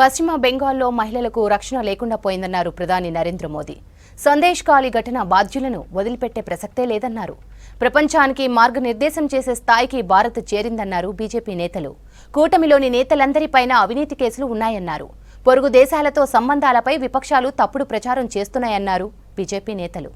పశ్చిమ బెంగాల్లో మహిళలకు రక్షణ లేకుండా పోయిందన్నారు ప్రధాని నరేంద్ర మోదీ. సందేశ్ కాలి ఘటన బాధ్యులను వదిలిపెట్టే ప్రసక్తే లేదన్నారు. ప్రపంచానికి మార్గనిర్దేశం చేసే స్థాయికి భారత్ చేరిందన్నారు బీజేపీ నేతలు. కూటమిలోని నేతలందరిపైన అవినీతి కేసులు ఉన్నాయన్నారు. పొరుగు దేశాలతో సంబంధాలపై విపక్షాలు తప్పుడు ప్రచారం చేస్తున్నాయన్నారు బీజేపీ నేతలు.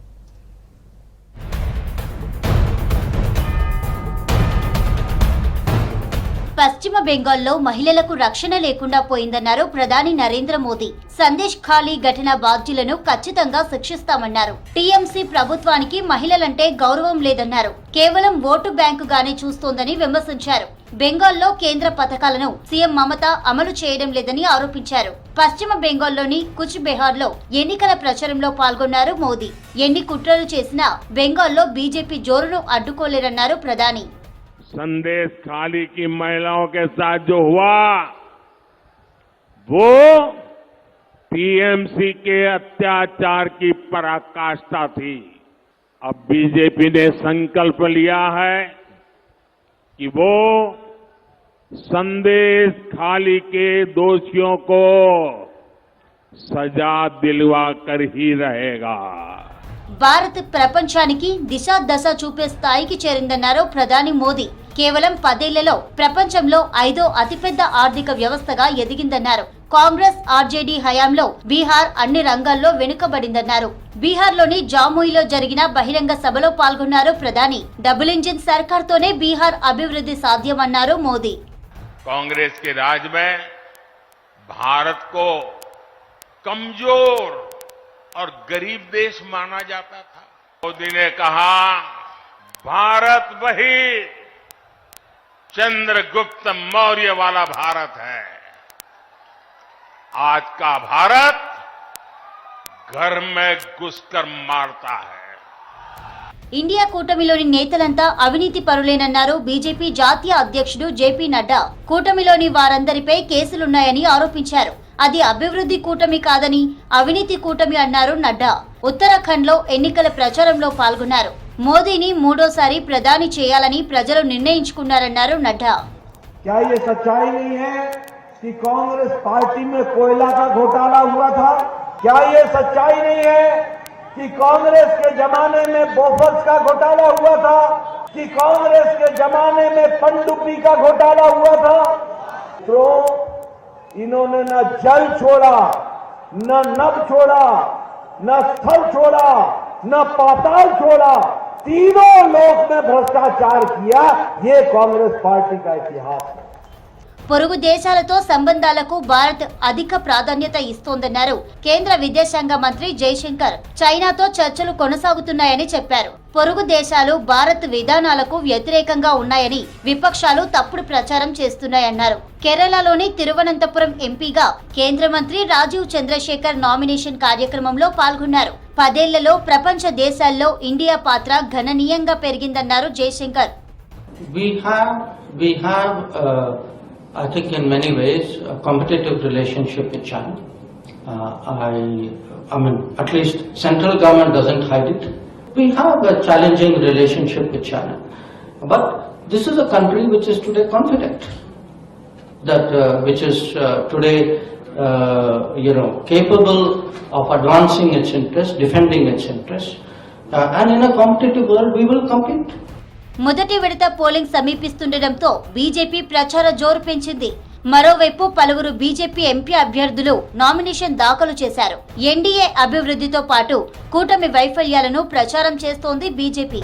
పశ్చిమ బెంగాల్లో మహిళలకు రక్షణ లేకుండా పోయిందన్నారు ప్రధాని నరేంద్ర మోదీ. సందేశ్ ఖాళీ ఘటన బాధ్యులను ఖచ్చితంగా శిక్షిస్తామన్నారు. టీఎంసీ ప్రభుత్వానికి మహిళలంటే గౌరవం లేదన్నారు. కేవలం ఓటు బ్యాంకుగానే చూస్తోందని విమర్శించారు. బెంగాల్లో కేంద్ర పథకాలను సీఎం మమత అమలు చేయడం లేదని ఆరోపించారు. పశ్చిమ బెంగాల్లోని కుచ్ బెహార్లో ఎన్నికల ప్రచారంలో పాల్గొన్నారు మోదీ. ఎన్ని కుట్రలు చేసినా బెంగాల్లో బీజేపీ జోరును అడ్డుకోలేరన్నారు ప్రధాని. संदेश खाली की महिलाओं के साथ जो हुआ वो टीएमसी के अत्याचार की पराकाष्ठा थी अब बीजेपी ने संकल्प लिया है कि वो संदेश खाली के दोषियों को सजा दिलवा कर ही रहेगा భారత్ ప్రపంచానికి దిశ దశ చూపే స్థాయికి చేరిందన్నారు ప్రధాని మోదీ కేవలం పదేళ్లలో ప్రపంచంలో ఐదో అతిపెద్ద ఆర్థిక వ్యవస్థగా ఎదిగిందన్నారు కాంగ్రెస్ ఆర్జేడీ హయాంలో బీహార్ అన్ని రంగాల్లో వెనుకబడిందన్నారు బీహార్లోని జాముయిలో జరిగిన బహిరంగ సభలో పాల్గొన్నారు ప్రధాని డబుల్ ఇంజిన్ సర్కార్తోనే బీహార్ అభివృద్ధి సాధ్యమన్నారు మోదీ कांग्रेस के राज में भारत को कमजोर और गरीब देश माना जाता था मोदी ने कहा भारत वही चंद्रगुप्त मौर्य वाला भारत है आज का भारत घर में घुसकर मारता है ఇండియా కూటమిలోని నేతలంతా అవినీతి పరులేనన్నారు బీజేపీ జాతీయ అధ్యక్షుడు జేపీ నడ్డా కూటమిలోని వారందరిపై కేసులున్నాయని ఆరోపించారు అది అభివృద్ధి కూటమి కాదని అవినీతి కూటమి అన్నారు నడ్డా ఉత్తరాఖండ్ లో ఎన్నికల ప్రచారంలో పాల్గొన్నారు మోదీని మూడోసారి ప్రధాని చేయాలని ప్రజలు నిర్ణయించుకున్నారన్నారు నడ్డా क्या ये सच्चाई नहीं है कि कांग्रेस पार्टी में कोयला का घोटाला हुआ था क्या ये सच्चाई नहीं है कि कांग्रेस के जमाने में बोफर्स का घोटाला हुआ था कि कांग्रेस के जमाने में पनडुब्बी का घोटाला हुआ था तो इन्होंने न जल छोड़ा न नभ छोड़ा न स्थल छोड़ा न पाताल छोड़ा तीनों लोक में भ्रष्टाचार किया ये कांग्रेस पार्टी का इतिहास है। పొరుగు దేశాలతో సంబంధాలకు భారత్ అధిక ప్రాధాన్యత ఇస్తోందన్నారు. కేంద్ర విదేశాంగ మంత్రి జైశంకర్ చైనాతో చర్చలు కొనసాగుతున్నాయని చెప్పారు. పొరుగు దేశాలు భారత్ విధానాలకు వ్యతిరేకంగా ఉన్నాయని విపక్షాలు తప్పుడు ప్రచారం చేస్తున్నాయన్నారు. కేరళలోని తిరువనంతపురం ఎంపీగా కేంద్ర మంత్రి రాజీవ్ చంద్రశేఖర్ నామినేషన్ కార్యక్రమంలో పాల్గొన్నారు. పదేళ్ళలో ప్రపంచ దేశాల్లో ఇండియా పాత్ర గణనీయంగా పెరిగిందన్నారు Jayashankar We have, we have, uh, I think in many ways, a competitive relationship with China. Uh, I, I mean, at least central government doesn't hide it. We have a challenging relationship with China. But this is a country which is today confident, that, uh, which is uh, today, uh, you know, capable of advancing its interests, defending its interests. Uh, and in a competitive world, we will compete. మొదటి విడత polling సమీపిస్తుండటంతో BJP ప్రచార జోరు పెంచింది. మరోవైపు పలువురు BJP MP అభ్యర్థులు nomination దాఖలు చేశారు. ఎన్డీఏ అభివృద్ధితో పాటు కూటమి వైఫల్యాలను ప్రచారం చేస్తోంది బీజేపీ.